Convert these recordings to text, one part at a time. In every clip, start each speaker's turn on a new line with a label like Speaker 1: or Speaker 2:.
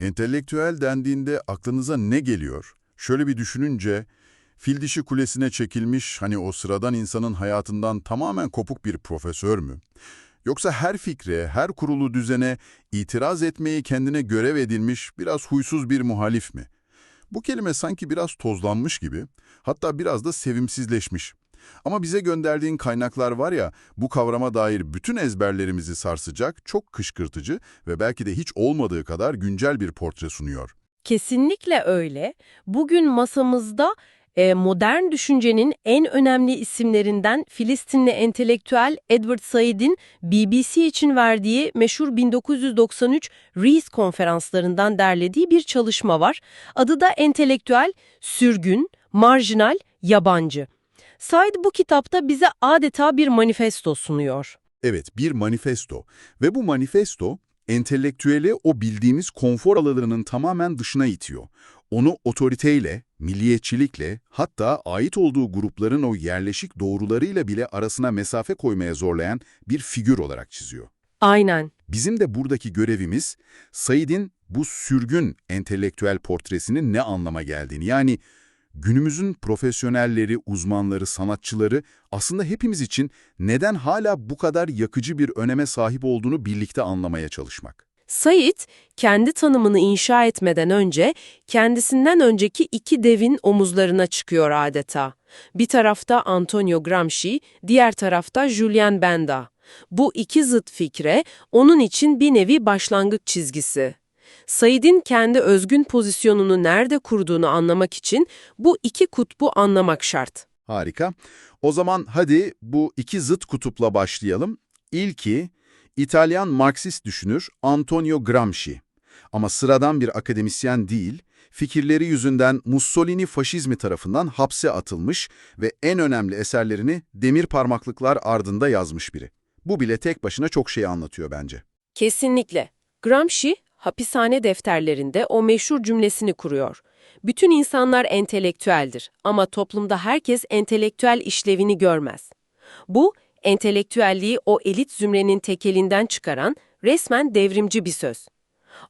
Speaker 1: Entelektüel dendiğinde aklınıza ne geliyor? Şöyle bir düşününce, fil dişi kulesine çekilmiş hani o sıradan insanın hayatından tamamen kopuk bir profesör mü? Yoksa her fikre, her kurulu düzene itiraz etmeyi kendine görev edilmiş biraz huysuz bir muhalif mi? Bu kelime sanki biraz tozlanmış gibi, hatta biraz da sevimsizleşmiş. Ama bize gönderdiğin kaynaklar var ya, bu kavrama dair bütün ezberlerimizi sarsacak, çok kışkırtıcı ve belki de hiç olmadığı kadar güncel bir portre sunuyor.
Speaker 2: Kesinlikle öyle. Bugün masamızda e, modern düşüncenin en önemli isimlerinden Filistinli entelektüel Edward Said'in BBC için verdiği meşhur 1993 Rees konferanslarından derlediği bir çalışma var. Adı da entelektüel, sürgün, marjinal, yabancı. Said bu kitapta bize adeta bir manifesto sunuyor.
Speaker 1: Evet, bir manifesto ve bu manifesto entelektüeli o bildiğimiz konfor alanlarının tamamen dışına itiyor. Onu otoriteyle, milliyetçilikle, hatta ait olduğu grupların o yerleşik doğrularıyla bile arasına mesafe koymaya zorlayan bir figür olarak çiziyor.
Speaker 2: Aynen.
Speaker 1: Bizim de buradaki görevimiz, Said'in bu sürgün entelektüel portresinin ne anlama geldiğini, yani günümüzün profesyonelleri, uzmanları, sanatçıları aslında hepimiz için neden hala bu kadar yakıcı bir öneme sahip olduğunu birlikte anlamaya çalışmak.
Speaker 2: Said, kendi tanımını inşa etmeden önce kendisinden önceki iki devin omuzlarına çıkıyor adeta. Bir tarafta Antonio Gramsci, diğer tarafta Julian Benda. Bu iki zıt fikre onun için bir nevi başlangıç çizgisi. Said'in kendi özgün pozisyonunu nerede kurduğunu anlamak için bu iki kutbu anlamak şart.
Speaker 1: Harika. O zaman hadi bu iki zıt kutupla başlayalım. İlki İtalyan Marksist düşünür Antonio Gramsci. Ama sıradan bir akademisyen değil, fikirleri yüzünden Mussolini faşizmi tarafından hapse atılmış ve en önemli eserlerini demir parmaklıklar ardında yazmış biri. Bu bile tek başına çok şey anlatıyor bence.
Speaker 2: Kesinlikle. Gramsci, hapishane defterlerinde o meşhur cümlesini kuruyor. Bütün insanlar entelektüeldir ama toplumda herkes entelektüel işlevini görmez. Bu, entelektüelliği o elit zümrenin tekelinden çıkaran resmen devrimci bir söz.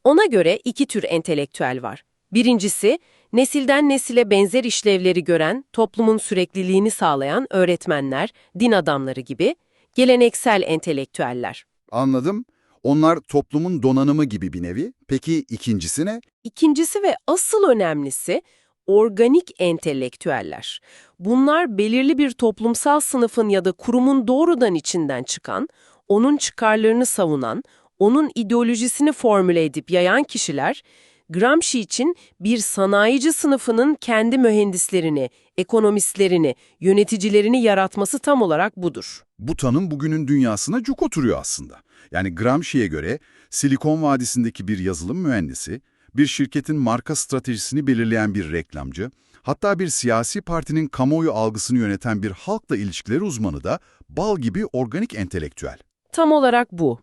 Speaker 2: Ona göre iki tür entelektüel var. Birincisi, nesilden nesile benzer işlevleri gören, toplumun sürekliliğini sağlayan öğretmenler, din adamları gibi geleneksel entelektüeller.
Speaker 1: Anladım. Onlar toplumun donanımı gibi bir nevi. Peki ikincisi ne?
Speaker 2: İkincisi ve asıl önemlisi organik entelektüeller. Bunlar belirli bir toplumsal sınıfın ya da kurumun doğrudan içinden çıkan, onun çıkarlarını savunan, onun ideolojisini formüle edip yayan kişiler, Gramsci için bir sanayici sınıfının kendi mühendislerini, ekonomistlerini, yöneticilerini yaratması tam olarak budur.
Speaker 1: Bu tanım bugünün dünyasına cuk oturuyor aslında. Yani Gramsci'ye göre Silikon Vadisi'ndeki bir yazılım mühendisi, bir şirketin marka stratejisini belirleyen bir reklamcı, hatta bir siyasi partinin kamuoyu algısını yöneten bir halkla ilişkileri uzmanı da bal gibi organik entelektüel.
Speaker 2: Tam olarak bu.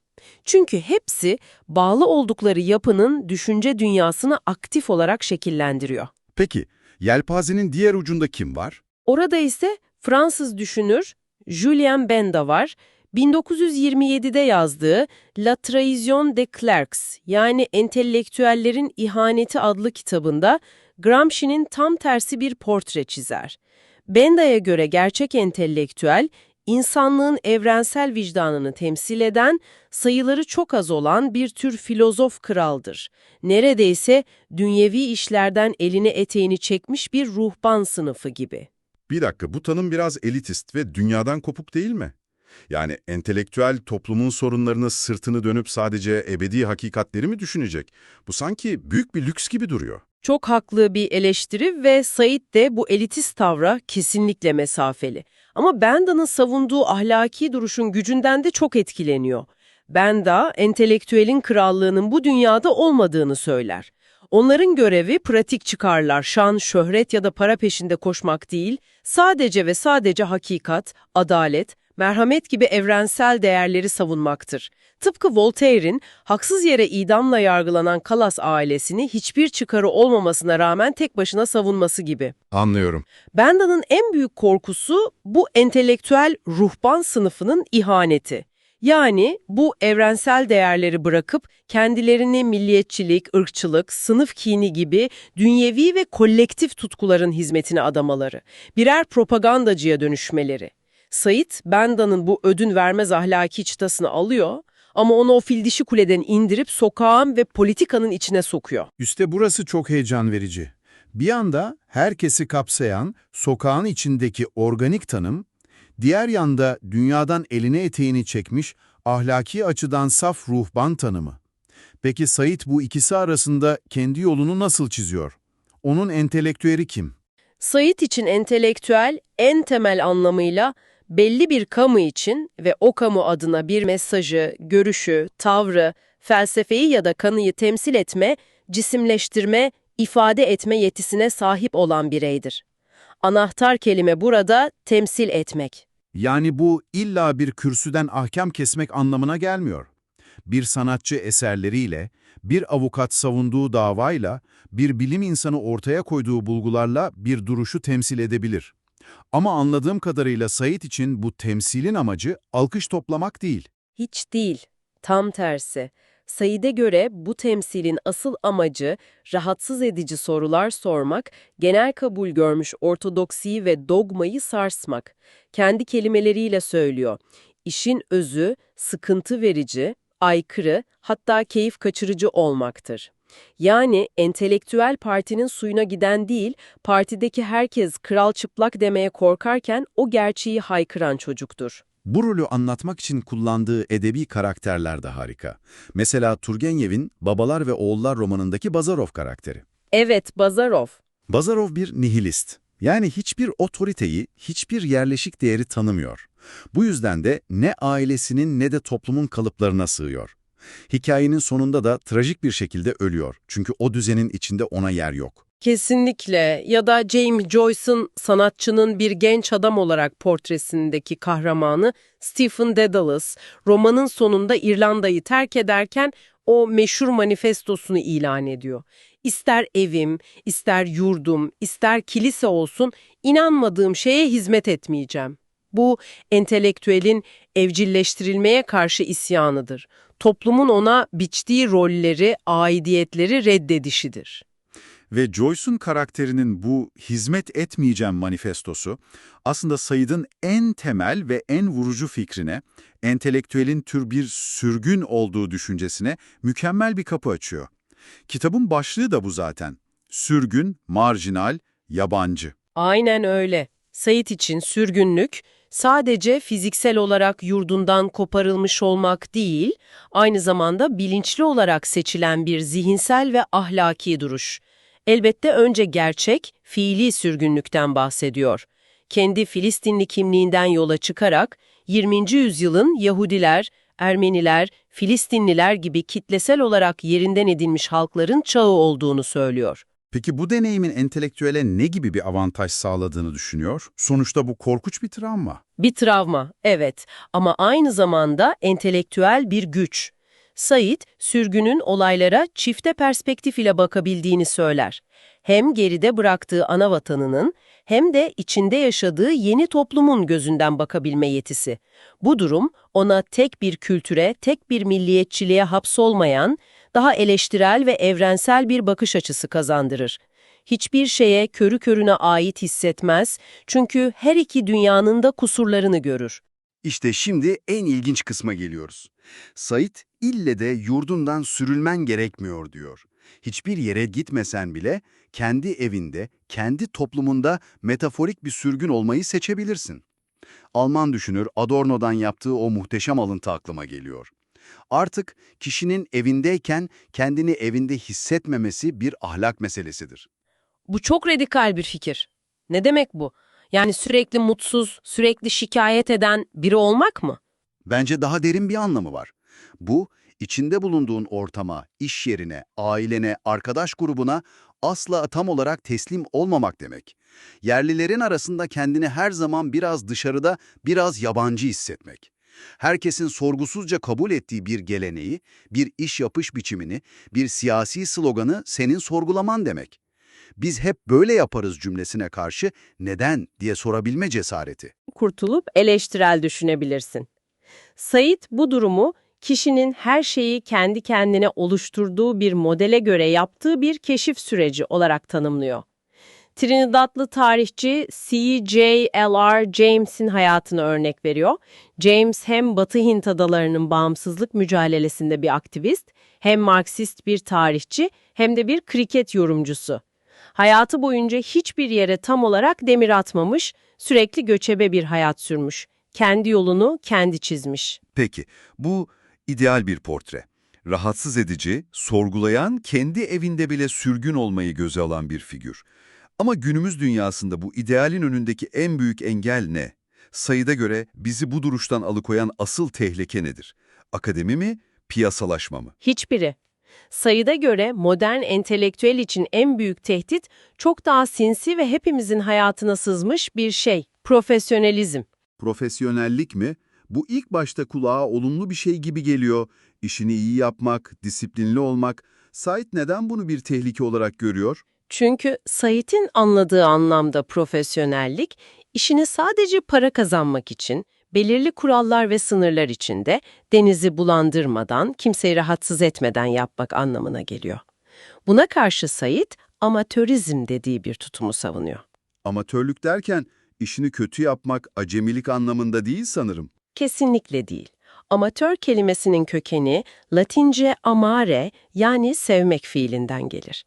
Speaker 2: Çünkü hepsi bağlı oldukları yapının düşünce dünyasını aktif olarak şekillendiriyor.
Speaker 1: Peki, yelpazenin diğer ucunda kim var?
Speaker 2: Orada ise Fransız düşünür Julien Benda var. 1927'de yazdığı La Trahison des Clercs yani Entelektüellerin İhaneti adlı kitabında Gramsci'nin tam tersi bir portre çizer. Benda'ya göre gerçek entelektüel, insanlığın evrensel vicdanını temsil eden, sayıları çok az olan bir tür filozof kraldır. Neredeyse dünyevi işlerden elini eteğini çekmiş bir ruhban sınıfı gibi.
Speaker 1: Bir dakika, bu tanım biraz elitist ve dünyadan kopuk değil mi? Yani entelektüel toplumun sorunlarını sırtını dönüp sadece ebedi hakikatleri mi düşünecek? Bu sanki büyük bir lüks gibi duruyor.
Speaker 2: Çok haklı bir eleştiri ve Said de bu elitist tavra kesinlikle mesafeli. Ama Benda'nın savunduğu ahlaki duruşun gücünden de çok etkileniyor. Benda, entelektüelin krallığının bu dünyada olmadığını söyler. Onların görevi pratik çıkarlar, şan, şöhret ya da para peşinde koşmak değil, sadece ve sadece hakikat, adalet, merhamet gibi evrensel değerleri savunmaktır. Tıpkı Voltaire'in haksız yere idamla yargılanan Kalas ailesini hiçbir çıkarı olmamasına rağmen tek başına savunması gibi.
Speaker 1: Anlıyorum.
Speaker 2: Benda'nın en büyük korkusu bu entelektüel ruhban sınıfının ihaneti. Yani bu evrensel değerleri bırakıp kendilerini milliyetçilik, ırkçılık, sınıf kini gibi dünyevi ve kolektif tutkuların hizmetine adamaları, birer propagandacıya dönüşmeleri. Sait, Benda'nın bu ödün vermez ahlaki çıtasını alıyor ama onu o fil dişi kuleden indirip sokağın ve politikanın içine sokuyor.
Speaker 1: İşte burası çok heyecan verici. Bir anda herkesi kapsayan sokağın içindeki organik tanım, diğer yanda dünyadan eline eteğini çekmiş ahlaki açıdan saf ruhban tanımı. Peki Sait bu ikisi arasında kendi yolunu nasıl çiziyor? Onun entelektüeli kim?
Speaker 2: Sait için entelektüel en temel anlamıyla belli bir kamu için ve o kamu adına bir mesajı, görüşü, tavrı, felsefeyi ya da kanıyı temsil etme, cisimleştirme, ifade etme yetisine sahip olan bireydir. Anahtar kelime burada temsil etmek.
Speaker 1: Yani bu illa bir kürsüden ahkam kesmek anlamına gelmiyor. Bir sanatçı eserleriyle, bir avukat savunduğu davayla, bir bilim insanı ortaya koyduğu bulgularla bir duruşu temsil edebilir. Ama anladığım kadarıyla Sait için bu temsilin amacı alkış toplamak değil.
Speaker 2: Hiç değil, tam tersi. Said'e göre bu temsilin asıl amacı rahatsız edici sorular sormak, genel kabul görmüş ortodoksiyi ve dogmayı sarsmak. Kendi kelimeleriyle söylüyor. İşin özü sıkıntı verici, aykırı, hatta keyif kaçırıcı olmaktır. Yani entelektüel partinin suyuna giden değil, partideki herkes kral çıplak demeye korkarken o gerçeği haykıran çocuktur.
Speaker 1: Bu rolü anlatmak için kullandığı edebi karakterler de harika. Mesela Turgenev'in Babalar ve Oğullar romanındaki Bazarov karakteri.
Speaker 2: Evet, Bazarov.
Speaker 1: Bazarov bir nihilist. Yani hiçbir otoriteyi, hiçbir yerleşik değeri tanımıyor. Bu yüzden de ne ailesinin ne de toplumun kalıplarına sığıyor. Hikayenin sonunda da trajik bir şekilde ölüyor. Çünkü o düzenin içinde ona yer yok.
Speaker 2: Kesinlikle ya da James Joyce'ın sanatçının bir genç adam olarak portresindeki kahramanı Stephen Dedalus, romanın sonunda İrlanda'yı terk ederken o meşhur manifestosunu ilan ediyor. İster evim, ister yurdum, ister kilise olsun inanmadığım şeye hizmet etmeyeceğim. Bu entelektüelin evcilleştirilmeye karşı isyanıdır. Toplumun ona biçtiği rolleri, aidiyetleri reddedişidir.
Speaker 3: Ve Joyce'un karakterinin bu hizmet etmeyeceğim manifestosu aslında Said'in en temel ve en vurucu fikrine, entelektüelin tür bir sürgün olduğu düşüncesine mükemmel bir kapı açıyor. Kitabın başlığı da bu zaten. Sürgün, marjinal, yabancı.
Speaker 2: Aynen öyle. Sait için sürgünlük sadece fiziksel olarak yurdundan koparılmış olmak değil, aynı zamanda bilinçli olarak seçilen bir zihinsel ve ahlaki duruş. Elbette önce gerçek, fiili sürgünlükten bahsediyor. Kendi Filistinli kimliğinden yola çıkarak 20. yüzyılın Yahudiler, Ermeniler, Filistinliler gibi kitlesel olarak yerinden edilmiş halkların çağı olduğunu söylüyor.
Speaker 3: Peki bu deneyimin entelektüele ne gibi bir avantaj sağladığını düşünüyor? Sonuçta bu korkunç bir travma.
Speaker 2: Bir travma, evet ama aynı zamanda entelektüel bir güç. Said, sürgünün olaylara çifte perspektif ile bakabildiğini söyler. Hem geride bıraktığı ana vatanının hem de içinde yaşadığı yeni toplumun gözünden bakabilme yetisi. Bu durum ona tek bir kültüre, tek bir milliyetçiliğe hapsolmayan, daha eleştirel ve evrensel bir bakış açısı kazandırır. Hiçbir şeye körü körüne ait hissetmez çünkü her iki dünyanın da kusurlarını görür.
Speaker 4: İşte şimdi en ilginç kısma geliyoruz. Sait, ille de yurdundan sürülmen gerekmiyor diyor. Hiçbir yere gitmesen bile kendi evinde, kendi toplumunda metaforik bir sürgün olmayı seçebilirsin. Alman düşünür Adorno'dan yaptığı o muhteşem alıntı aklıma geliyor. Artık kişinin evindeyken kendini evinde hissetmemesi bir ahlak meselesidir.
Speaker 2: Bu çok radikal bir fikir. Ne demek bu? Yani sürekli mutsuz, sürekli şikayet eden biri olmak mı?
Speaker 4: Bence daha derin bir anlamı var. Bu, içinde bulunduğun ortama, iş yerine, ailene, arkadaş grubuna asla tam olarak teslim olmamak demek. Yerlilerin arasında kendini her zaman biraz dışarıda, biraz yabancı hissetmek. Herkesin sorgusuzca kabul ettiği bir geleneği, bir iş yapış biçimini, bir siyasi sloganı senin sorgulaman demek. Biz hep böyle yaparız cümlesine karşı neden diye sorabilme cesareti.
Speaker 2: Kurtulup eleştirel düşünebilirsin. Said bu durumu kişinin her şeyi kendi kendine oluşturduğu bir modele göre yaptığı bir keşif süreci olarak tanımlıyor. Trinidadlı tarihçi C.J.L.R. James'in hayatını örnek veriyor. James hem Batı Hint adalarının bağımsızlık mücadelesinde bir aktivist, hem Marksist bir tarihçi, hem de bir kriket yorumcusu. Hayatı boyunca hiçbir yere tam olarak demir atmamış, sürekli göçebe bir hayat sürmüş. Kendi yolunu kendi çizmiş.
Speaker 5: Peki, bu ideal bir portre. Rahatsız edici, sorgulayan, kendi evinde bile sürgün olmayı göze alan bir figür. Ama günümüz dünyasında bu idealin önündeki en büyük engel ne? Sayıda göre bizi bu duruştan alıkoyan asıl tehlike nedir? Akademi mi, piyasalaşma mı?
Speaker 2: Hiçbiri. Sayıda göre modern entelektüel için en büyük tehdit çok daha sinsi ve hepimizin hayatına sızmış bir şey, profesyonelizm.
Speaker 1: Profesyonellik mi? Bu ilk başta kulağa olumlu bir şey gibi geliyor. İşini iyi yapmak, disiplinli olmak. Said neden bunu bir tehlike olarak görüyor?
Speaker 2: Çünkü Said'in anladığı anlamda profesyonellik, işini sadece para kazanmak için, belirli kurallar ve sınırlar içinde, denizi bulandırmadan, kimseyi rahatsız etmeden yapmak anlamına geliyor. Buna karşı Said, amatörizm dediği bir tutumu savunuyor.
Speaker 1: Amatörlük derken işini kötü yapmak acemilik anlamında değil sanırım.
Speaker 2: Kesinlikle değil. Amatör kelimesinin kökeni Latince amare yani sevmek fiilinden gelir.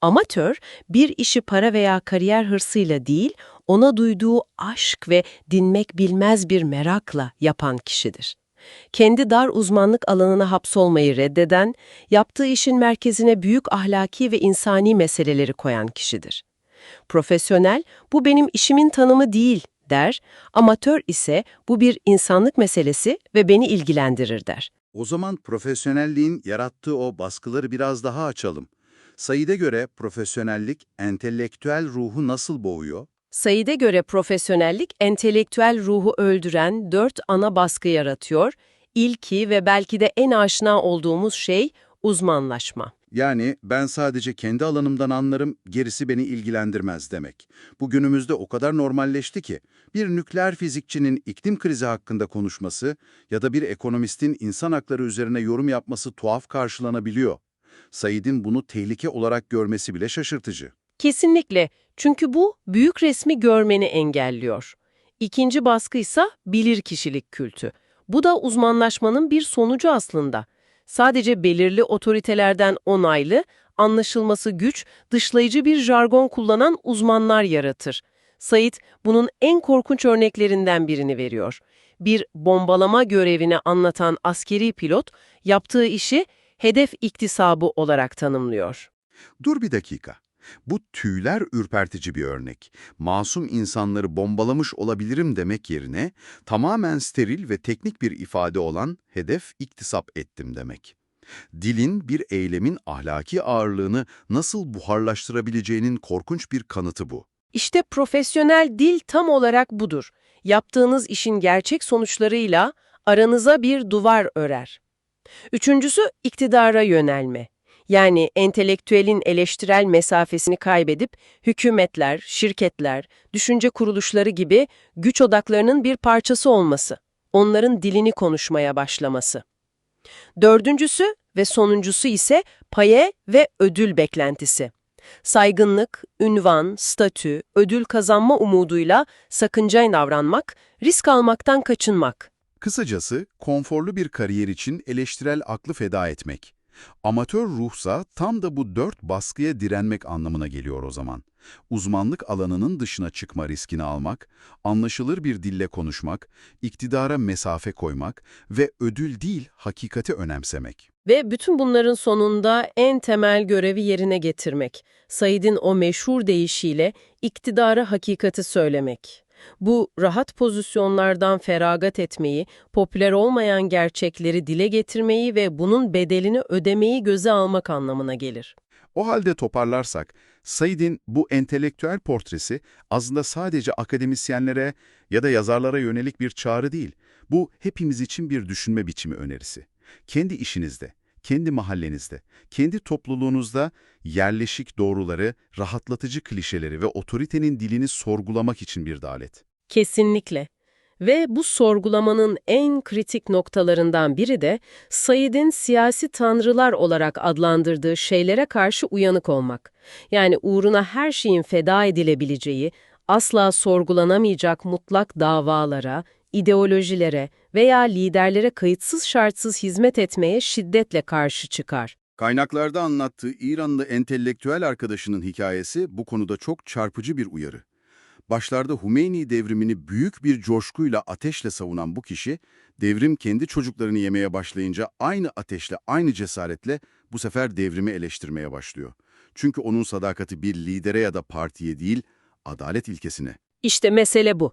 Speaker 2: Amatör, bir işi para veya kariyer hırsıyla değil, ona duyduğu aşk ve dinmek bilmez bir merakla yapan kişidir. Kendi dar uzmanlık alanına hapsolmayı reddeden, yaptığı işin merkezine büyük ahlaki ve insani meseleleri koyan kişidir. Profesyonel, bu benim işimin tanımı değil der, amatör ise bu bir insanlık meselesi ve beni ilgilendirir der.
Speaker 1: O zaman profesyonelliğin yarattığı o baskıları biraz daha açalım. Said'e göre profesyonellik entelektüel ruhu nasıl boğuyor?
Speaker 2: Said'e göre profesyonellik, entelektüel ruhu öldüren dört ana baskı yaratıyor. İlki ve belki de en aşina olduğumuz şey uzmanlaşma.
Speaker 1: Yani ben sadece kendi alanımdan anlarım, gerisi beni ilgilendirmez demek. Bu günümüzde o kadar normalleşti ki bir nükleer fizikçinin iklim krizi hakkında konuşması ya da bir ekonomistin insan hakları üzerine yorum yapması tuhaf karşılanabiliyor. Said'in bunu tehlike olarak görmesi bile şaşırtıcı.
Speaker 2: Kesinlikle. Çünkü bu büyük resmi görmeni engelliyor. İkinci baskı ise bilir kişilik kültü. Bu da uzmanlaşmanın bir sonucu aslında. Sadece belirli otoritelerden onaylı, anlaşılması güç, dışlayıcı bir jargon kullanan uzmanlar yaratır. Said bunun en korkunç örneklerinden birini veriyor. Bir bombalama görevini anlatan askeri pilot yaptığı işi hedef iktisabı olarak tanımlıyor.
Speaker 1: Dur bir dakika. Bu tüyler ürpertici bir örnek. Masum insanları bombalamış olabilirim demek yerine tamamen steril ve teknik bir ifade olan hedef iktisap ettim demek. Dilin bir eylemin ahlaki ağırlığını nasıl buharlaştırabileceğinin korkunç bir kanıtı bu.
Speaker 2: İşte profesyonel dil tam olarak budur. Yaptığınız işin gerçek sonuçlarıyla aranıza bir duvar örer. Üçüncüsü iktidara yönelme. Yani entelektüelin eleştirel mesafesini kaybedip hükümetler, şirketler, düşünce kuruluşları gibi güç odaklarının bir parçası olması. Onların dilini konuşmaya başlaması. Dördüncüsü ve sonuncusu ise paye ve ödül beklentisi. Saygınlık, ünvan, statü, ödül kazanma umuduyla sakıncayla davranmak, risk almaktan kaçınmak.
Speaker 1: Kısacası konforlu bir kariyer için eleştirel aklı feda etmek. Amatör ruhsa tam da bu dört baskıya direnmek anlamına geliyor o zaman. Uzmanlık alanının dışına çıkma riskini almak, anlaşılır bir dille konuşmak, iktidara mesafe koymak ve ödül değil hakikati önemsemek.
Speaker 2: Ve bütün bunların sonunda en temel görevi yerine getirmek. Said'in o meşhur deyişiyle iktidara hakikati söylemek. Bu rahat pozisyonlardan feragat etmeyi, popüler olmayan gerçekleri dile getirmeyi ve bunun bedelini ödemeyi göze almak anlamına gelir.
Speaker 1: O halde toparlarsak, Said'in bu entelektüel portresi aslında sadece akademisyenlere ya da yazarlara yönelik bir çağrı değil. Bu hepimiz için bir düşünme biçimi önerisi. Kendi işinizde, kendi mahallenizde, kendi topluluğunuzda yerleşik doğruları, rahatlatıcı klişeleri ve otoritenin dilini sorgulamak için bir dalet.
Speaker 2: Kesinlikle. Ve bu sorgulamanın en kritik noktalarından biri de Said'in siyasi tanrılar olarak adlandırdığı şeylere karşı uyanık olmak. Yani uğruna her şeyin feda edilebileceği, asla sorgulanamayacak mutlak davalara, ideolojilere veya liderlere kayıtsız şartsız hizmet etmeye şiddetle karşı çıkar.
Speaker 4: Kaynaklarda anlattığı İranlı entelektüel arkadaşının hikayesi bu konuda çok çarpıcı bir uyarı. Başlarda Hümeyni devrimini büyük bir coşkuyla ateşle savunan bu kişi, devrim kendi çocuklarını yemeye başlayınca aynı ateşle, aynı cesaretle bu sefer devrimi eleştirmeye başlıyor. Çünkü onun sadakati bir lidere ya da partiye değil, adalet ilkesine.
Speaker 2: İşte mesele bu.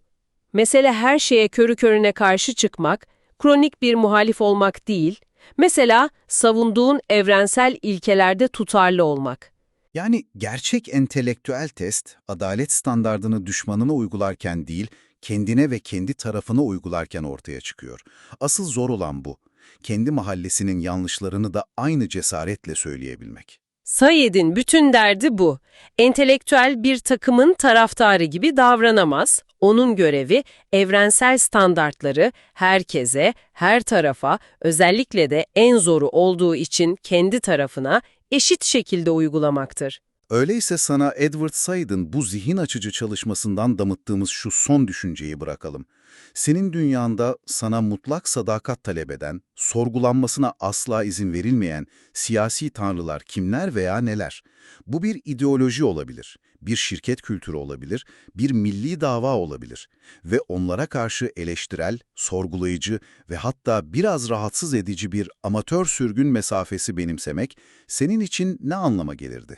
Speaker 2: Mesele her şeye körü körüne karşı çıkmak, kronik bir muhalif olmak değil, mesela savunduğun evrensel ilkelerde tutarlı olmak.
Speaker 1: Yani gerçek entelektüel test, adalet standardını düşmanına uygularken değil, kendine ve kendi tarafına uygularken ortaya çıkıyor. Asıl zor olan bu. Kendi mahallesinin yanlışlarını da aynı cesaretle söyleyebilmek.
Speaker 2: Said'in bütün derdi bu. Entelektüel bir takımın taraftarı gibi davranamaz. Onun görevi evrensel standartları herkese, her tarafa, özellikle de en zoru olduğu için kendi tarafına eşit şekilde uygulamaktır.
Speaker 1: Öyleyse sana Edward Said'in bu zihin açıcı çalışmasından damıttığımız şu son düşünceyi bırakalım. Senin dünyanda sana mutlak sadakat talep eden, sorgulanmasına asla izin verilmeyen siyasi tanrılar kimler veya neler? Bu bir ideoloji olabilir, bir şirket kültürü olabilir, bir milli dava olabilir ve onlara karşı eleştirel, sorgulayıcı ve hatta biraz rahatsız edici bir amatör sürgün mesafesi benimsemek senin için ne anlama gelirdi?